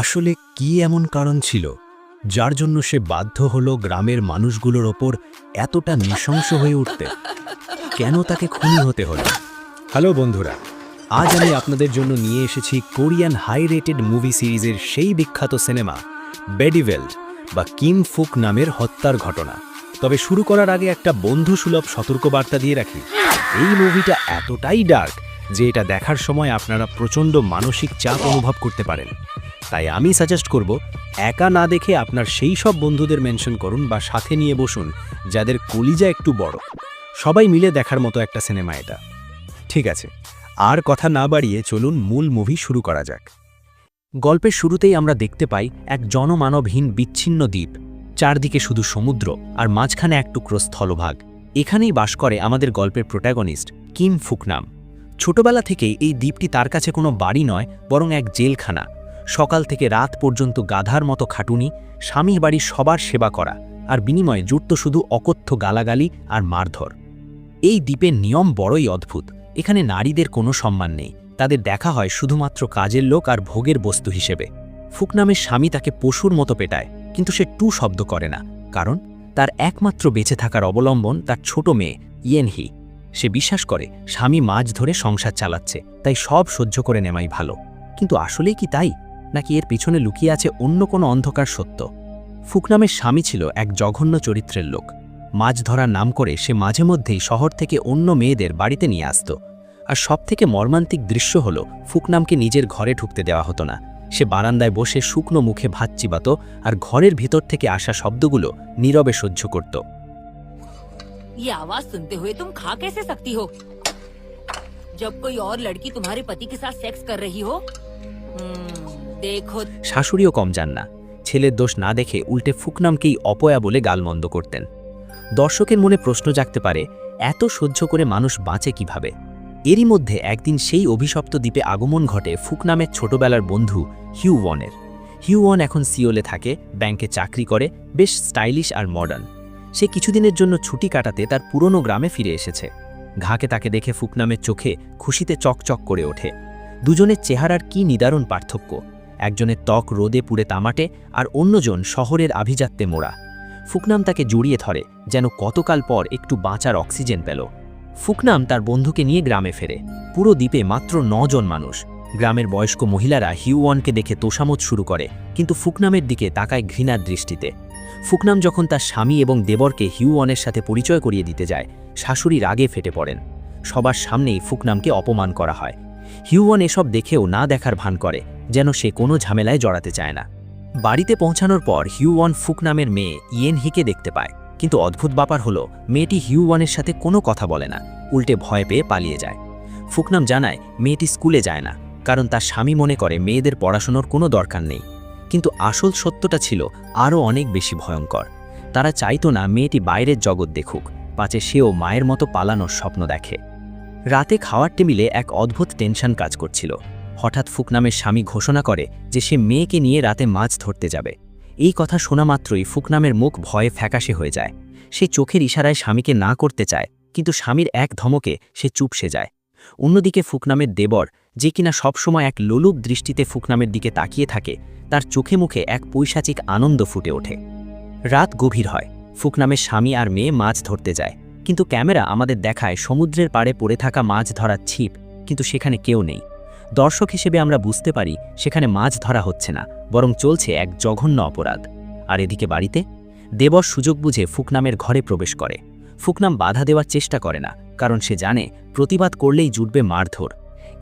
আসলে কি এমন কারণ ছিল, যার জন্য সে বাধ্য হলো গ্রামের মানুষগুলোর ওপর এতটা নৃশংস হয়ে উঠতে? কেন তাকে খুনি হতে হলো? হ্যালো বন্ধুরা, আজ আমি আপনাদের জন্য নিয়ে এসেছি কোরিয়ান হাই রেটেড মুভি সিরিজের সেই বিখ্যাত সিনেমা বেডিভেল্ড বা কিম ফুক নামের হত্যার ঘটনা। তবে শুরু করার আগে একটা বন্ধুসুলভ সতর্কবার্তা দিয়ে রাখি। এই মুভিটা এতটাই ডার্ক যে এটা দেখার সময় আপনারা প্রচণ্ড মানসিক চাপ অনুভব করতে পারেন। তাই আমি সাজেস্ট করব, একা না দেখে আপনার সেই সব বন্ধুদের মেনশন করুন বা সাথে নিয়ে বসুন, যাদের কলিজা একটু বড়। সবাই মিলে দেখার মতো একটা সিনেমা এটা। ঠিক আছে, আর কথা না বাড়িয়ে চলুন মূল মুভি শুরু করা যাক। গল্পের শুরুতেই আমরা দেখতে পাই এক জনমানবহীন বিচ্ছিন্ন দ্বীপ। চারদিকে শুধু সমুদ্র আর মাঝখানে এক টুকরো স্থলভাগ। এখানেই বাস করে আমাদের গল্পের প্রোটাগনিস্ট কিম ফুকনাম। ছোটবেলা থেকেই এই দ্বীপটি তার কাছে কোনো বাড়ি নয়, বরং এক জেলখানা। সকাল থেকে রাত পর্যন্ত গাধার মতো খাটুনি, স্বামীর বাড়ির সবার সেবা করা, আর বিনিময়ে জুটত শুধু অকথ্য গালাগালি আর মারধর। এই দ্বীপের নিয়ম বড়ই অদ্ভুত। এখানে নারীদের কোনো সম্মান নেই। তাদের দেখা হয় শুধুমাত্র কাজের লোক আর ভোগের বস্তু হিসেবে। ফুকনামের স্বামী তাকে পশুর মতো পেটায়, কিন্তু সে টু শব্দ করে না, কারণ তার একমাত্র বেঁচে থাকার অবলম্বন তার ছোট মেয়ে, ইয়েনহি। সে বিশ্বাস করে, স্বামী মাছ ধরে সংসার চালাচ্ছে, তাই সব সহ্য করে নেওয়াই ভালো। কিন্তু আসলেই কি তাই? নাকি এর পিছনে লুকিয়ে আছে অন্য কোনো অন্ধকার সত্য? ফুকনামের স্বামী ছিল এক জঘন্য চরিত্রের লোক। মাছ ধরার নাম করে সে মাঝে মধ্যেই শহর থেকে অন্য মেয়েদের বাড়িতে নিয়ে আসত। আর সবথেকে মর্মান্তিক দৃশ্য হল ফুকনামকে নিজের ঘরে ঢুকতে দেওয়া হতো না। সে বারান্দায় বসে শুকনো মুখে ভাত চিবাত, আর ঘরের ভিতর থেকে আসা শব্দগুলো নীরবে সহ্য করত। ये आवाज सुनते हुए तुम खा कैसे सकती हो जब कोई और लड़की तुम्हारे पति के साथ सेक्स कर रही हो हम्म, देखो শাশুড়িও কম যান না ছেলের দোষ না দেখে উল্টে ফুকনামকেই অপয়া বলে গালমন্দ করতেন দর্শকের মনে প্রশ্ন জাগতে পারে এত সহ্য করে মানুষ বাঁচে কিভাবে এরই মধ্যে একদিন সেই অভিশপ্ত দ্বীপে আগমন ঘটে ফুকনামের ছোটবেলার বন্ধু হিউ ওয়ানের হিউ ওয়ান এখন সিওলে থাকে ব্যাংকে চাকরি করে বেশ স্টাইলিশ আর মডার্ন সে কিছুদিনের জন্য ছুটি কাটাতে তার পুরনো গ্রামে ফিরে এসেছে। ঘাকে তাকে দেখে ফুকনামের চোখে খুশিতে চকচক করে ওঠে। দুজনের চেহারার কি নিদারুণ পার্থক্য। একজনের ত্বক রোদে পুড়ে তামাটে আর অন্যজন শহরের আভিজাত্যে মোড়া। ফুকনাম তাকে জড়িয়ে ধরে, যেন কতকাল পর একটু বাঁচার অক্সিজেন পেল। ফুকনাম তার বন্ধুকে নিয়ে গ্রামে ফেরে। পুরো দ্বীপে মাত্র নজন মানুষ। গ্রামের বয়স্ক মহিলারা হিউওয়ানকে দেখে তোষামত শুরু করে, কিন্তু ফুকনামের দিকে তাকায় ঘৃণার দৃষ্টিতে। ফুকনাম যখন তার স্বামী এবং দেবরকে হিউওয়ানের সাথে পরিচয় করিয়ে দিতে যায়, শাশুড়ি রাগে ফেটে পড়েন। সবার সামনেই ফুকনামকে অপমান করা হয়। হিউওয়ান এসব দেখেও না দেখার ভান করে, যেন সে কোনো ঝামেলায় জড়াতে চায় না। বাড়িতে পৌঁছানোর পর হিউওয়ান ফুক নামের মেয়ে ইয়েন হিকে দেখতে পায়। কিন্তু অদ্ভুত ব্যাপার হলো, মেয়েটি হিউওয়ানের সাথে কোনো কথা বলে না, উল্টে ভয় পেয়ে পালিয়ে যায়। ফুকনাম জানায়, মেয়েটি স্কুলে যায় না, কারণ তার স্বামী মনে করে মেয়েদের পড়াশোনার কোনো দরকার নেই। কিন্তু আসল সত্যটা ছিল আরও অনেক বেশি ভয়ঙ্কর। তারা চাইতো না মেয়েটি বাইরের জগৎ দেখুক, পাছে সেও মায়ের মতো পালানোর স্বপ্ন দেখে। রাতে খাওয়ার টেবিলে এক অদ্ভুত টেনশন কাজ করছিল। হঠাৎ ফুকনামের স্বামী ঘোষণা করে যে সে মেয়েকে নিয়ে রাতে মাছ ধরতে যাবে। এই কথা শোনা মাত্রই ফুকনামের মুখ ভয়ে ফ্যাকাশে হয়ে যায়। সে চোখের ইশারায় স্বামীকে না করতে চায়, কিন্তু স্বামীর এক ধমকে সে চুপসে যায়। অন্যদিকে ফুকনামের দেবর যে কিনা সবসময় এক লোলুপ দৃষ্টিতে ফুকনামের দিকে তাকিয়ে থাকে, তার চোখে মুখে এক পৈশাচিক আনন্দ ফুটে ওঠে। রাত গভীর হয়, ফুকনামের স্বামী আর মেয়ে মাছ ধরতে যায়, কিন্তু ক্যামেরা আমাদের দেখায় সমুদ্রের পাড়ে পড়ে থাকা মাছ ধরার ছিপ, কিন্তু সেখানে কেউ নেই। দর্শক হিসেবে আমরা বুঝতে পারি, সেখানে মাছ ধরা হচ্ছে না, বরং চলছে এক জঘন্য অপরাধ। আর এদিকে বাড়িতে? দেবর সুযোগ বুঝে ফুকনামের ঘরে প্রবেশ করে। ফুকনাম বাধা দেওয়ার চেষ্টা করে না, কারণ সে জানে, প্রতিবাদ করলেই জুটবে মারধর।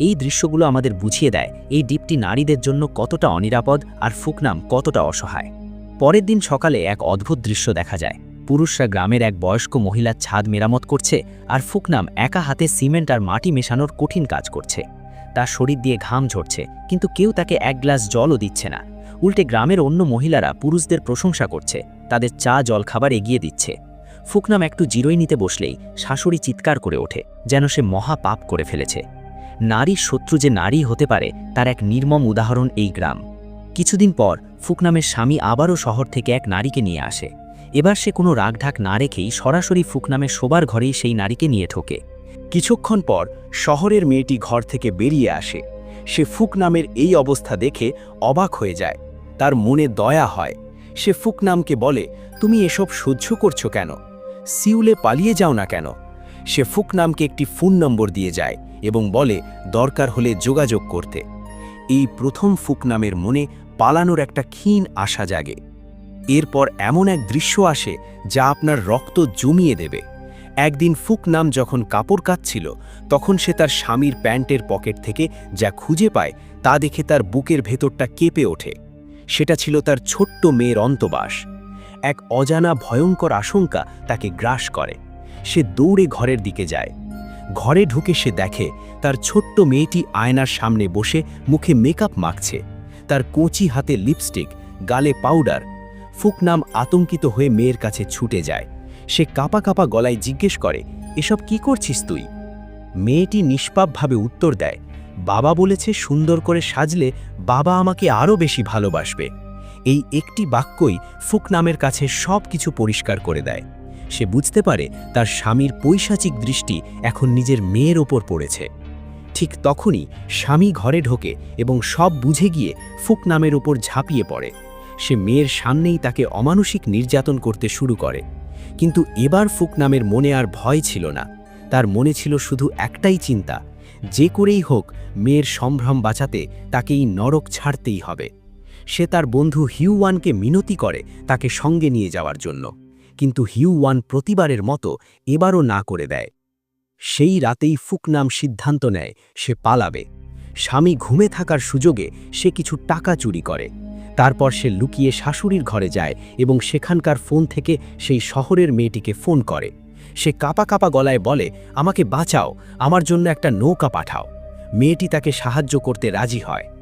এই দৃশ্যগুলো আমাদের বুঝিয়ে দেয় এই দ্বীপটি নারীদের জন্য কতটা অনিরাপদ আর ফুকনাম কতটা অসহায়। পরের দিন সকালে এক অদ্ভুত দৃশ্য দেখা যায়। পুরুষরা গ্রামের এক বয়স্ক মহিলার ছাদ মেরামত করছে আর ফুকনাম একা হাতে সিমেন্ট আর মাটি মেশানোর কঠিন কাজ করছে। তার শরীর দিয়ে ঘাম ঝরছে, কিন্তু কেউ তাকে এক গ্লাস জলও দিচ্ছে না। উল্টে গ্রামের অন্য মহিলারা পুরুষদের প্রশংসা করছে, তাদের চা জলখাবার এগিয়ে দিচ্ছে। ফুকনাম একটু জিরোই নিতে বসলেই শাশুড়ি চিৎকার করে ওঠে, যেন সে মহা পাপ করে ফেলেছে। নারীর শত্রু যে নারী হতে পারে, তার এক নির্মম উদাহরণ এই গ্রাম। কিছুদিন পর ফুকনামের স্বামী আবারও শহর থেকে এক নারীকে নিয়ে আসে। এবার সে কোনো রাগঢাক না রেখেই সরাসরি ফুকনামের শোবার ঘরেই সেই নারীকে নিয়ে ঠোকে। কিছুক্ষণ পর শহরের মেয়েটি ঘর থেকে বেরিয়ে আসে। সে ফুক নামের এই অবস্থা দেখে অবাক হয়ে যায়। তার মনে দয়া হয়। সে ফুক নামকে বলে, তুমি এসব সহ্য করছ কেন? সিউলে পালিয়ে যাও না কেন? সে ফুক নামকে একটি ফোন নম্বর দিয়ে যায় এবং বলে, দরকার হলে যোগাযোগ করতে। এই প্রথম ফুক নামের মনে পালানোর একটা ক্ষীণ আশা জাগে। এরপর এমন এক দৃশ্য আসে যা আপনার রক্ত জমিয়ে দেবে। একদিন ফুক নাম যখন কাপড় কাচ্ছিল, তখন সে তার স্বামীর প্যান্টের পকেট থেকে যা খুঁজে পায়, তা দেখে তার বুকের ভেতরটা কেঁপে ওঠে। সেটা ছিল তার ছোট্ট মেয়ের অন্তবাস। এক অজানা ভয়ঙ্কর আশঙ্কা তাকে গ্রাস করে। সে দৌড়ে ঘরের দিকে যায়। ঘরে ঢুকে সে দেখে তার ছোট্ট মেয়েটি আয়নার সামনে বসে মুখে মেকআপ মাখছে। তার কোঁচি হাতে লিপস্টিক, গালে পাউডার ফুকনাম আতঙ্কিত হয়ে মেয়ের কাছে ছুটে যায়। সে কাপা কাপা গলায় জিজ্ঞেস করে, এসব কি করছিস তুই? মেয়েটি নিষ্পাপভাবে উত্তর দেয়, বাবা বলেছে সুন্দর করে সাজলে বাবা আমাকে আরও বেশি ভালোবাসবে। এই একটি বাক্যই ফুক নামের কাছে সব কিছু পরিষ্কার করে দেয়। সে বুঝতে পারে তার স্বামীর পৈশাচিক দৃষ্টি এখন নিজের মেয়ের ওপর পড়েছে। ঠিক তখনই স্বামী ঘরে ঢোকে এবং সব বুঝে গিয়ে ফুক নামের ওপর ঝাঁপিয়ে পড়ে। সে মেয়ের সামনেই তাকে অমানসিক নির্যাতন করতে শুরু করে। কিন্তু এবার ফুক নামের মনে আর ভয় ছিল না। তার মনে ছিল শুধু একটাই চিন্তা, যে করেই হোক মেয়ের সম্ভ্রম বাঁচাতে তাকে এই নরক ছাড়তেই হবে। সে তার বন্ধু হিউওয়ানকে মিনতি করে তাকে সঙ্গে নিয়ে যাওয়ার জন্য। কিন্তু হিউ ওয়ান প্রতিবারের মতো এবারও না করে দেয়। সেই রাতেই ফুকনাম সিদ্ধান্ত নেয়, সে পালাবে। স্বামী ঘুমে থাকার সুযোগে সে কিছু টাকা চুরি করে। তারপর সে লুকিয়ে শাশুড়ির ঘরে যায় এবং সেখানকার ফোন থেকে সেই শহরের মেয়েটিকে ফোন করে। সে কাপা কাপা গলায় বলে, আমাকে বাঁচাও, আমার জন্য একটা নৌকা পাঠাও। মেয়েটি তাকে সাহায্য করতে রাজি হয়।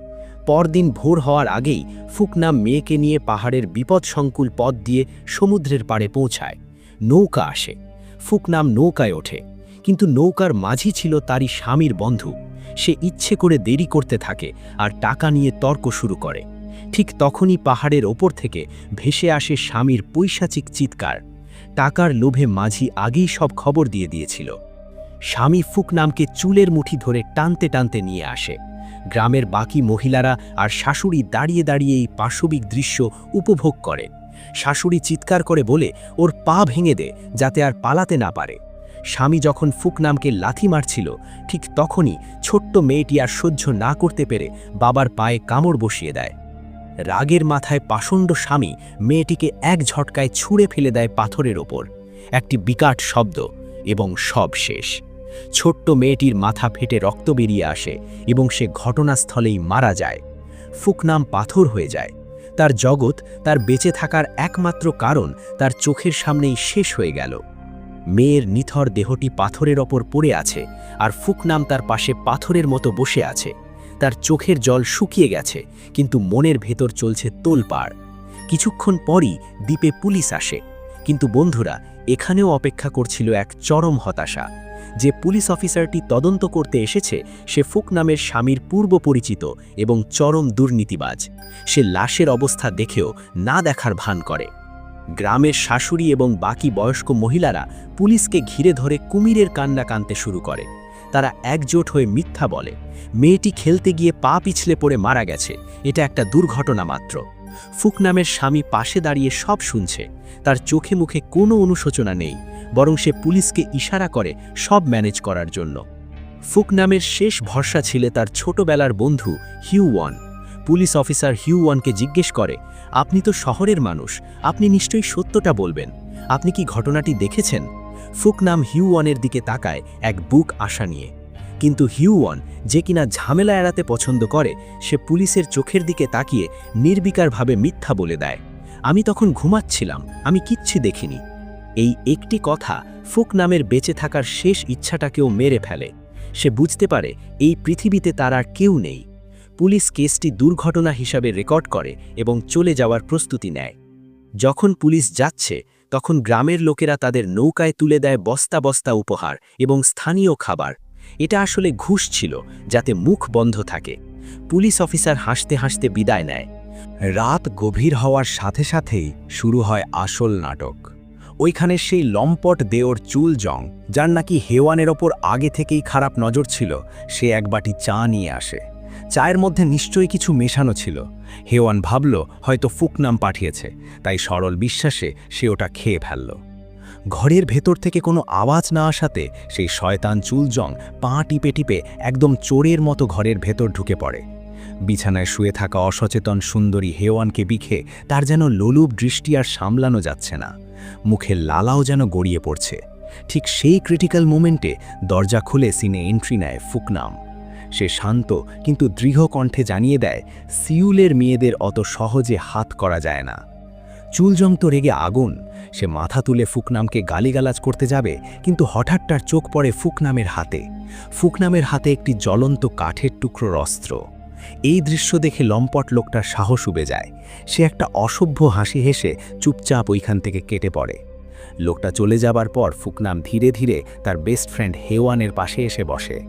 পরদিন ভোর হওয়ার আগেই ফুকনাম মেয়েকে নিয়ে পাহাড়ের বিপদসংকুল পথ দিয়ে সমুদ্রের পাড়ে পৌঁছায়। নৌকা আসে। ফুকনাম নৌকায় ওঠে। কিন্তু নৌকার মাঝি ছিল তারই স্বামীর বন্ধু। সে ইচ্ছে করে দেরি করতে থাকে আর টাকা নিয়ে তর্ক শুরু করে। ঠিক তখনই পাহাড়ের ওপর থেকে ভেসে আসে স্বামীর পৈশাচিক চিৎকার। টাকার লোভে মাঝি আগেই সব খবর দিয়ে দিয়েছিল। স্বামী ফুকনামকে চুলের মুঠি ধরে টানতে টানতে নিয়ে আসে। গ্রামের বাকি মহিলারা আর শাশুড়ি দাঁড়িয়ে দাঁড়িয়ে এই পাশবিক দৃশ্য উপভোগ করে। শাশুড়ি চিৎকার করে বলে, ওর পা ভেঙে দে, যাতে আর পালাতে না পারে। স্বামী যখন ফুকনামকে লাথি মারছিল, ঠিক তখনই ছোট্ট মেয়েটি আর সহ্য না করতে পেরে বাবার পায়ে কামড় বসিয়ে দেয়। রাগের মাথায় পাষণ্ড স্বামী মেয়েটিকে এক ঝটকায় ছুঁড়ে ফেলে দেয় পাথরের ওপর। একটি বিকাট শব্দ এবং সব শেষ। ছোট্ট মেয়েটির মাথা ফেটে রক্ত বেরিয়ে আসে এবং সে ঘটনাস্থলেই মারা যায়। ফুকনাম পাথর হয়ে যায়। তার জগৎ তার বেঁচে থাকার একমাত্র কারণ তার চোখের সামনেই শেষ হয়ে গেল। মেয়ের নিথর দেহটি পাথরের ওপর পড়ে আছে আর ফুকনাম তার পাশে পাথরের মতো বসে আছে। তার চোখের জল শুকিয়ে গেছে, কিন্তু মনের ভেতর চলছে তোলপাড়। কিছুক্ষণ পরই দ্বীপে পুলিশ আসে। কিন্তু বন্ধুরা, এখানেও অপেক্ষা করছিল এক চরম হতাশা। যে পুলিশ অফিসারটি তদন্ত করতে এসেছে, সে ফুক নামের স্বামীর পূর্ব পরিচিত এবং চরম দুর্নীতিবাজ। সে লাশের অবস্থা দেখেও না দেখার ভান করে। গ্রামের শাশুড়ি এবং বাকি বয়স্ক মহিলারা পুলিশকে ঘিরে ধরে কুমিরের কান্না কানতে শুরু করে। তারা একজোট হয়ে মিথ্যা বলে। মেয়েটি খেলতে গিয়ে পা পিছলে পড়ে মারা গেছে। এটা একটা দুর্ঘটনা মাত্র। ফুক নামের স্বামী পাশে দাঁড়িয়ে সব শুনছে। তার চোখে মুখে কোনো অনুশোচনা নেই। বরং সে পুলিশকে ইশারা করে সব ম্যানেজ করার জন্য। ফুক নামের শেষ ভরসা ছিল তার ছোটবেলার বন্ধু হিউওয়ান পুলিশ অফিসার হিউওয়ানকে জিজ্ঞেস করে, আপনি তো শহরের মানুষ, আপনি নিশ্চয়ই সত্যটা বলবেন। আপনি কি ঘটনাটি দেখেছেন? ফুক নাম হিউওয়ানের দিকে তাকায় এক বুক আশা নিয়ে। কিন্তু হিউওয়ান যে কিনা ঝামেলা এড়াতে পছন্দ করে, সে পুলিশের চোখের দিকে তাকিয়ে নির্বিকারভাবে মিথ্যা বলে দেয়। আমি তখন ঘুমাচ্ছিলাম, আমি কিচ্ছু দেখিনি। এই একটি কথা ফুক নামের বেঁচে থাকার শেষ ইচ্ছাটাকেও মেরে ফেলে। সে বুঝতে পারে এই পৃথিবীতে তার আর কেউ নেই। পুলিশ কেসটি দুর্ঘটনা হিসাবে রেকর্ড করে এবং চলে যাওয়ার প্রস্তুতি নেয়। যখন পুলিশ যাচ্ছে, তখন গ্রামের লোকেরা তাদের নৌকায় তুলে দেয় বস্তা বস্তা উপহার এবং স্থানীয় খাবার। এটা আসলে ঘুষ ছিল, যাতে মুখ বন্ধ থাকে। পুলিশ অফিসার হাসতে হাসতে বিদায় নেয়। রাত গভীর হওয়ার সাথে সাথেই শুরু হয় আসল নাটক। ওইখানে সেই লম্পট দেওর চুল জং, যার নাকি হেওয়ানের ওপর আগে থেকেই খারাপ নজর ছিল, সে এক বাটি চা নিয়ে আসে। চায়ের মধ্যে নিশ্চয়ই কিছু মেশানো ছিল। হেওয়ান ভাবল, হয়তো ফুকনাম পাঠিয়েছে, তাই সরল বিশ্বাসে সে ওটা খেয়ে ফেলল। ঘরের ভেতর থেকে কোনো আওয়াজ না আসাতে সেই শয়তান চুলজং পা টিপে টিপে একদম চোরের মতো ঘরের ভেতর ঢুকে পড়ে। বিছানায় শুয়ে থাকা অসচেতন সুন্দরী হেওয়ানকে বিখে তার যেন লোলুপ দৃষ্টি আর সামলানো যাচ্ছে না। মুখে লালাও যেন গড়িয়ে পড়ছে। ঠিক সেই ক্রিটিক্যাল মোমেন্টে দরজা খুলে সিনে এন্ট্রি নেয় ফুকনাম। সে শান্ত কিন্তু দৃঢ় কণ্ঠে জানিয়ে দেয়, সিউলের মেয়েদের অত সহজে হাত করা যায় না। চুলজং তো রেগে আগুন। সে মাথা তুলে ফুকনামকে গালিগালাজ করতে যাবে, কিন্তু হঠাৎ তার চোখ পড়ে ফুকনামের হাতে। ফুকনামের হাতে একটি জ্বলন্ত কাঠের টুকরোর অস্ত্র। এই দৃশ্য দেখে লম্পট লোকটার সাহস উবে যায়। সে একটা অসভ্য হাসি হেসে চুপচাপ ওইখান থেকে কেটে পড়ে। লোকটা চলে যাবার পর ফুকনাম ধীরে ধীরে তার বেস্ট ফ্রেন্ড হেওয়ানের পাশে এসে বসে।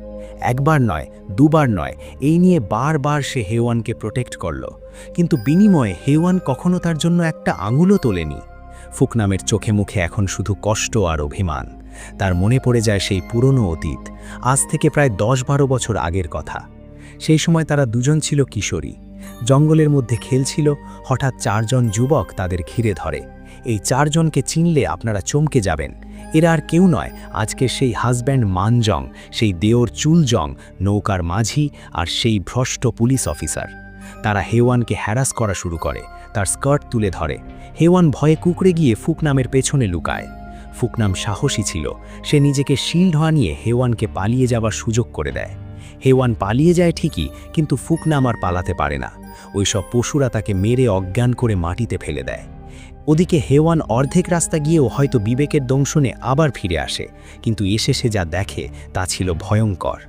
একবার নয়, দুবার নয়, এই নিয়ে বারবার সে হেওয়ানকে প্রোটেক্ট করল। কিন্তু বিনিময়ে হেওয়ান কখনো তার জন্য একটা আঙুলও তোলেনি। ফুকনামের চোখে মুখে এখন শুধু কষ্ট আর অভিমান। তার মনে পড়ে যায় সেই পুরনো অতীত, আজ থেকে প্রায় দশ বারো বছর আগের কথা। সেই সময় তারা দুজন ছিল কিশোরী। জঙ্গলের মধ্যে খেলছিল, হঠাৎ চারজন যুবক তাদের ঘিরে ধরে। এই চারজনকে চিনলে আপনারা চমকে যাবেন। এরা আর কেউ নয় আজকে সেই হাজব্যান্ড মানজং, সেই দেওর চুলজং, নৌকার মাঝি আর সেই ভ্রষ্ট পুলিশ অফিসার। তারা হেওয়ানকে হ্যারাস করা শুরু করে, তার স্কার্ট তুলে ধরে। হেওয়ান ভয়ে কুকড়ে গিয়ে ফুকনামের পেছনে লুকায়। ফুকনাম সাহসী ছিল, সে নিজেকে শিল্ড নিয়ে হেওয়ানকে পালিয়ে যাবার সুযোগ করে দেয়। হেওয়ান পালিয়ে যায় ঠিকই, কিন্তু ফুকনাম আর পালাতে পারে না। ওইসব পশুরা তাকে মেরে অজ্ঞান করে মাটিতে ফেলে দেয়। ওদিকে হেওয়ান অর্ধেক রাস্তা গিয়েও হয়তো বিবেকের দংশনে আবার ফিরে আসে, কিন্তু এসে সে যা দেখে তা ছিল ভয়ঙ্কর।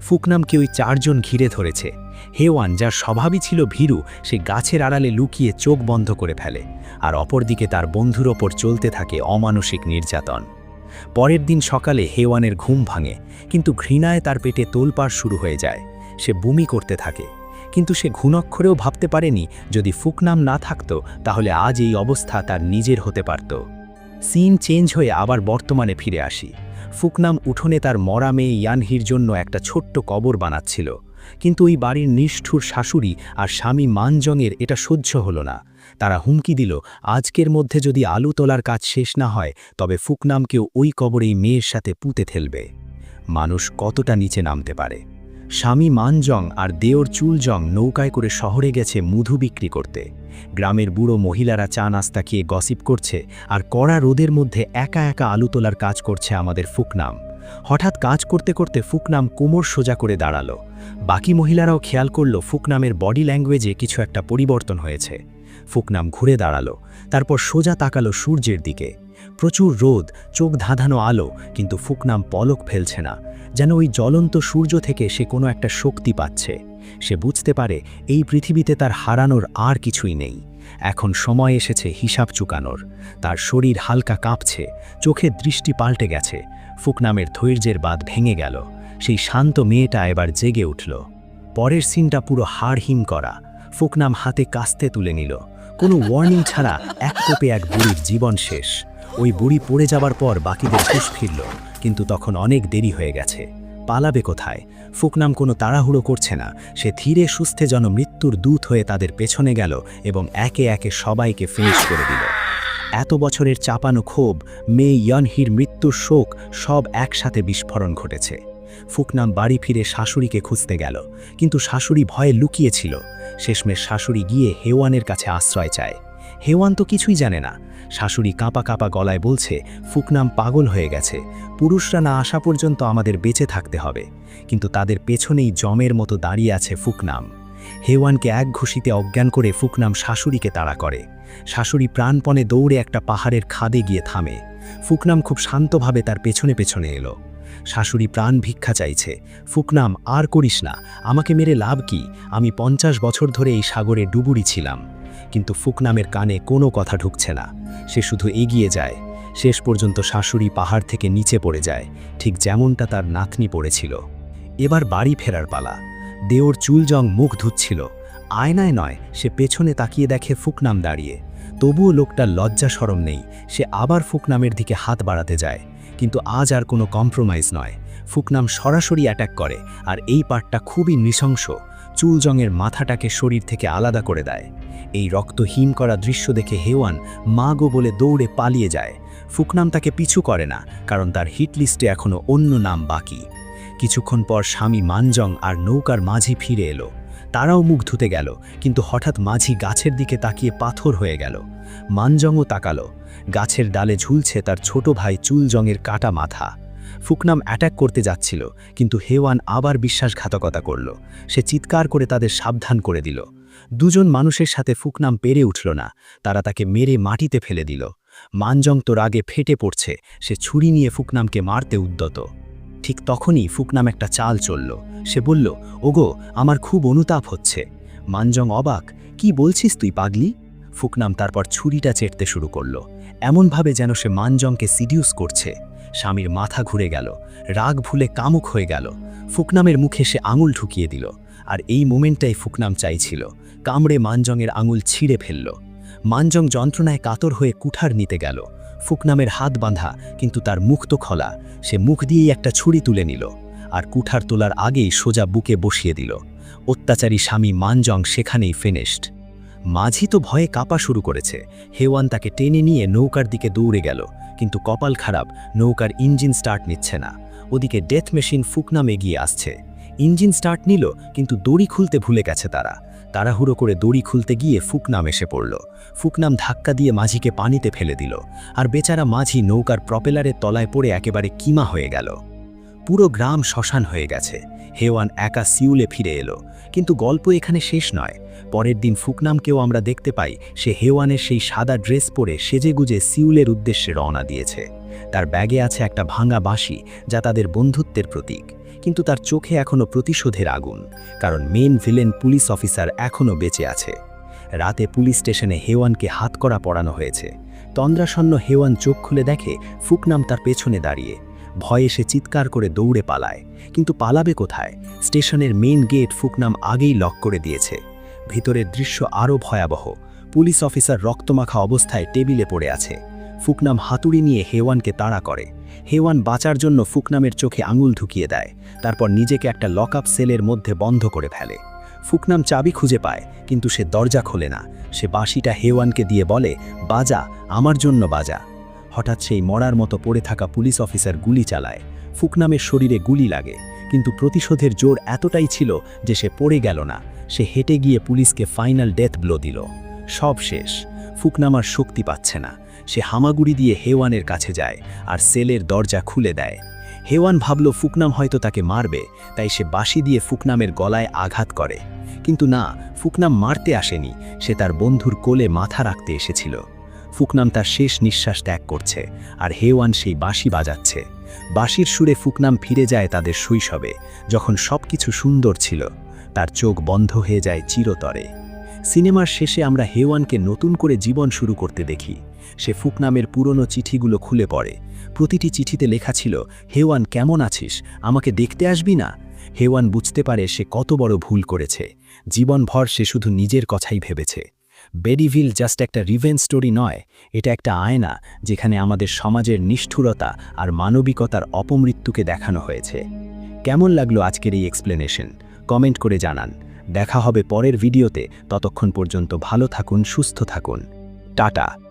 ফুকনামকে ওই চারজন ঘিরে ধরেছে। হেওয়ান, যার স্বভাবই ছিল ভীরু, সে গাছের আড়ালে লুকিয়ে চোখ বন্ধ করে ফেলে, আর অপরদিকে তার বন্ধুর ওপর চলতে থাকে অমানসিক নির্যাতন। পরের দিন সকালে হেওয়ানের ঘুম ভাঙে, কিন্তু ঘৃণায় তার পেটে তোলপাড় শুরু হয়ে যায়। সে বুমি করতে থাকে, কিন্তু সে ঘুণক্ষরেও ভাবতে পারেনি যদি ফুকনাম না থাকত, তাহলে আজ এই অবস্থা তার নিজের হতে পারত। সিন চেঞ্জ হয়ে আবার বর্তমানে ফিরে আসি। ফুকনাম উঠোনে তার মরা মেয়ে ইয়ানহির জন্য একটা ছোট্ট কবর বানাচ্ছিল, কিন্তু ওই বাড়ির নিষ্ঠুর শাশুড়ি আর স্বামী মানজংয়ের এটা সহ্য হলো না। তারা হুমকি দিল, আজকের মধ্যে যদি আলু তোলার কাজ শেষ না হয়, তবে ফুকনামকেও ওই কবরেই মেয়ের সাথে পুঁতে ফেলবে। মানুষ কতটা নিচে নামতে পারে। স্বামী মানজং আর দেওর চুলজং নৌকায় করে শহরে গেছে মধু বিক্রি করতে। গ্রামের বুড়ো মহিলারা চা নাস্তা খেয়ে গসিপ করছে আর কড়া রোদের মধ্যে একা একা আলু তোলার কাজ করছে আমাদের ফুকনাম। হঠাৎ কাজ করতে করতে ফুকনাম কোমর সোজা করে দাঁড়াল। বাকি মহিলারাও খেয়াল করল ফুকনামের বডি ল্যাঙ্গুয়েজে কিছু একটা পরিবর্তন হয়েছে। ফুকনাম ঘুরে দাঁড়াল, তারপর সোজা তাকালো সূর্যের দিকে। প্রচুর রোদ, চোখ ধাঁধানো আলো, কিন্তু ফুকনাম পলক ফেলছে না, যেন ওই জ্বলন্ত সূর্য থেকে সে কোনো একটা শক্তি পাচ্ছে। সে বুঝতে পারে এই পৃথিবীতে তার হারানোর আর কিছুই নেই। এখন সময় এসেছে হিসাব চুকানোর। তার শরীর হালকা কাঁপছে চোখের দৃষ্টি পাল্টে গেছে। ফুকনামের ধৈর্যের বাদ ভেঙে গেল। সেই শান্ত মেয়েটা এবার জেগে উঠল। পরের সিনটা পুরো হাড়হিম করা। ফুকনাম হাতে কাস্তে তুলে নিল। কোনো ওয়ার্নিং ছাড়া এক কোপে এক বুড়ির জীবন শেষ। ওই বুড়ি পড়ে যাবার পর বাকিদের হুশ ফিরল, কিন্তু তখন অনেক দেরি হয়ে গেছে। পালাবে কোথায়? ফুকনাম কোনো তাড়াহুড়ো করছে না। সে ধীরে সুস্থে যেন মৃত্যুর দূত হয়ে তাদের পেছনে গেল এবং একে একে সবাইকে ফিনিশ করে দিল। এত বছরের চাপানো ক্ষোভ, মেয়ে ইয়নহির মৃত্যুর শোক সব একসাথে বিস্ফোরণ ঘটেছে। ফুকনাম বাড়ি ফিরে শাশুড়িকে খুঁজতে গেল। কিন্তু শাশুড়ি ভয়ে লুকিয়েছিল শেষমেশ শাশুড়ি গিয়ে হেওয়ানের কাছে আশ্রয় চায়। হেওয়ান তো কিছুই জানে না। শাশুড়ি কাঁপা কাঁপা গলায় বলছে, ফুকনাম পাগল হয়ে গেছে। পুরুষরা না আসা পর্যন্ত আমাদের বেঁচে থাকতে হবে। কিন্তু তাদের পেছনেই জমের মতো দাঁড়িয়ে আছে ফুকনাম। হেওয়ানকে এক ঘুষিতে অজ্ঞান করে ফুকনাম শাশুড়িকে তাড়া করে। শাশুড়ি প্রাণপণে দৌড়ে একটা পাহাড়ের খাদে গিয়ে থামে। ফুকনাম খুব শান্তভাবে তার পেছনে পেছনে এলো। শাশুড়ি প্রাণ ভিক্ষা চাইছে। ফুকনাম, আর করিস না। আমাকে মেরে লাভ কি? আমি পঞ্চাশ বছর ধরে এই সাগরে ডুবুরি ছিলাম। কিন্তু ফুকনামের কানে কোনো কথা ঢুকছে না। সে শুধু এগিয়ে যায়। শেষ পর্যন্ত শাশুড়ি পাহাড় থেকে নিচে পড়ে যায়। ঠিক যেমনটা তার নাতনি পড়েছিল। এবার বাড়ি ফেরার পালা। দেওর চুলজং মুখ ধুচ্ছিল। আয়নায় নয়, সে পেছনে তাকিয়ে দেখে ফুকনাম দাঁড়িয়ে। তবুও লোকটার লজ্জা সরম নেই। সে আবার ফুকনামের দিকে হাত বাড়াতে যায়। কিন্তু আজ আর কোনো কম্প্রোমাইজ নয়। ফুকনাম সরাসরি অ্যাটাক করে আর এই পার্টটা খুবই নৃশংস। চুলজংয়ের মাথাটাকে শরীর থেকে আলাদা করে দেয়। এই রক্তহীন করা দৃশ্য দেখে হেওয়ান মা গো বলে দৌড়ে পালিয়ে যায়। ফুকনাম তাকে পিছু করে না, কারণ তার হিট লিস্টে এখনও অন্য নাম বাকি। কিছুক্ষণ পর স্বামী মানজং আর নৌকার মাঝি ফিরে এলো। তারাও মুখ ধুতে গেল, কিন্তু হঠাৎ মাঝি গাছের দিকে তাকিয়ে পাথর হয়ে গেল। মানজংও তাকালো। গাছের ডালে ঝুলছে তার ছোট ভাই চুলজংয়ের কাটা মাথা। ফুকনাম অ্যাটাক করতে যাচ্ছিল, কিন্তু হেওয়ান আবার বিশ্বাসঘাতকতা করল। সে চিৎকার করে তাদের সাবধান করে দিল। দুজন মানুষের সাথে ফুকনাম পেরে উঠল না, তারা তাকে মেরে মাটিতে ফেলে দিল। মানজং তো রাগে ফেটে পড়ছে, সে ছুরি নিয়ে ফুকনামকে মারতে উদ্যত। ঠিক তখনই ফুকনাম একটা চাল চলল। সে বলল, ওগো, আমার খুব অনুতাপ হচ্ছে। মানজং অবাক, কি বলছিস তুই পাগলি? ফুকনাম তারপর ছুরিটা চেটতে শুরু করল। এমনভাবে যেন সে মানজংকে সিডিউস করছে। স্বামীর মাথা ঘুরে গেল, রাগ ভুলে কামুক হয়ে গেল। ফুকনামের মুখে সে আঙুল ঢুকিয়ে দিল, আর এই মোমেন্টটাই ফুকনাম চাইছিল। কামড়ে মানজংয়ের আঙুল ছিঁড়ে ফেলল। মানজং যন্ত্রণায় কাতর হয়ে কুঠার নিতে গেল। ফুকনামের হাত বাঁধা, কিন্তু তার মুখ তো খোলা। সে মুখ দিয়েই একটা ছুরি তুলে নিল, আর কুঠার তোলার আগেই সোজা বুকে বসিয়ে দিল। অত্যাচারী স্বামী মানজং সেখানেই ফিনিশড মাঝি তো ভয়ে কাঁপা শুরু করেছে। হেওয়ান তাকে টেনে নিয়ে নৌকার দিকে দৌড়ে গেল, কিন্তু কপাল খারাপ, নৌকার ইঞ্জিন স্টার্ট নিচ্ছে না। ওদিকে ডেথ মেশিন ফুকনাম এগিয়ে আসছে। ইঞ্জিন স্টার্ট নিল, কিন্তু দড়ি খুলতে ভুলে গেছে তারা। তাড়াহুড়ো করে দড়ি খুলতে গিয়ে ফুকনাম এসে পড়ল। ফুকনাম ধাক্কা দিয়ে মাঝিকে পানিতে ফেলে দিল, আর বেচারা মাঝি নৌকার প্রপেলারের তলায় পড়ে একেবারে কিমা হয়ে গেল। পুরো গ্রাম শ্মশান হয়ে গেছে। হেওয়ান একা সিউলে ফিরে এলো, কিন্তু গল্প এখানে শেষ নয়। পরের দিন ফুকনামকেও আমরা দেখতে পাই, সে হেওয়ানের সেই সাদা ড্রেস পরে সেজেগুজে সিউলের উদ্দেশ্যে রওনা দিয়েছে। তার ব্যাগে আছে একটা ভাঙা বাঁশি, যা তাদের বন্ধুত্বের প্রতীক। কিন্তু তার চোখে এখনও প্রতিশোধের আগুন, কারণ মেন ভিলেন পুলিশ অফিসার এখনও বেঁচে আছে। রাতে পুলিশ স্টেশনে হেওয়ানকে হাতকড়া পড়ানো হয়েছে। তন্দ্রাসন্ন হেওয়ান চোখ খুলে দেখে ফুকনাম তার পেছনে দাঁড়িয়ে। ভয়ে সে চিৎকার করে দৌড়ে পালায়। কিন্তু পালাবে কোথায়? স্টেশনের মেন গেট ফুকনাম আগেই লক করে দিয়েছে। ভিতরের দৃশ্য আরও ভয়াবহ। পুলিশ অফিসার রক্তমাখা অবস্থায় টেবিলে পড়ে আছে। ফুকনাম হাতুড়ি নিয়ে হেওয়ানকে তাড়া করে। হেওয়ান বাঁচার জন্য ফুকনামের চোখে আঙুল ঢুকিয়ে দেয়। তারপর নিজেকে একটা লক আপ সেলের মধ্যে বন্ধ করে ফেলে। ফুকনাম চাবি খুঁজে পায়, কিন্তু সে দরজা খোলে না। সে বাঁশিটা হেওয়ানকে দিয়ে বলে, বাজা, আমার জন্য বাজা। হঠাৎ সেই মরার মতো পড়ে থাকা পুলিশ অফিসার গুলি চালায়। ফুকনামের শরীরে গুলি লাগে, কিন্তু প্রতিশোধের জোর এতটাই ছিল যে সে পড়ে গেল না। সে হেঁটে গিয়ে পুলিশকে ফাইনাল ডেথ ব্লো দিল। সব শেষ। ফুকনামার শক্তি পাচ্ছে না। সে হামাগুড়ি দিয়ে হেওয়ানের কাছে যায় আর সেলের দরজা খুলে দেয়। হেওয়ান ভাবল ফুকনাম হয়তো তাকে মারবে, তাই সে বাঁশি দিয়ে ফুকনামের গলায় আঘাত করে। কিন্তু না, ফুকনাম মারতে আসেনি, সে তার বন্ধুর কোলে মাথা রাখতে এসেছিল। ফুকনাম তার শেষ নিঃশ্বাস ত্যাগ করছে আর হেওয়ান সেই বাঁশি বাজাচ্ছে। বাঁশির সুরে ফুকনাম ফিরে যায় তাদের শৈশবে, যখন সব কিছু সুন্দর ছিল। তার চোখ বন্ধ হয়ে যায় চিরতরে। সিনেমার শেষে আমরা হেওয়ানকে নতুন করে জীবন শুরু করতে দেখি। সে ফুকনামের পুরনো চিঠিগুলো খুলে পড়ে। প্রতিটি চিঠিতে লেখা ছিল, হেওয়ান, কেমন আছিস? আমাকে দেখতে আসবি না? হেওয়ান বুঝতে পারে সে কত বড় ভুল করেছে। জীবনভর সে শুধু নিজের কথাই ভেবেছে। বেডিভিল জাস্ট একটা রিভেন স্টোরি নয়, এটা একটা আয়না যেখানে আমাদের সমাজের নিষ্ঠুরতা আর মানবিকতার অপমৃত্যুকে দেখানো হয়েছে। কেমন লাগল আজকের এই এক্সপ্লেনেশন? কমেন্ট করে জানান। দেখা হবে পরের ভিডিওতে। ততক্ষণ পর্যন্ত ভালো থাকুন সুস্থ থাকুন। টাটা।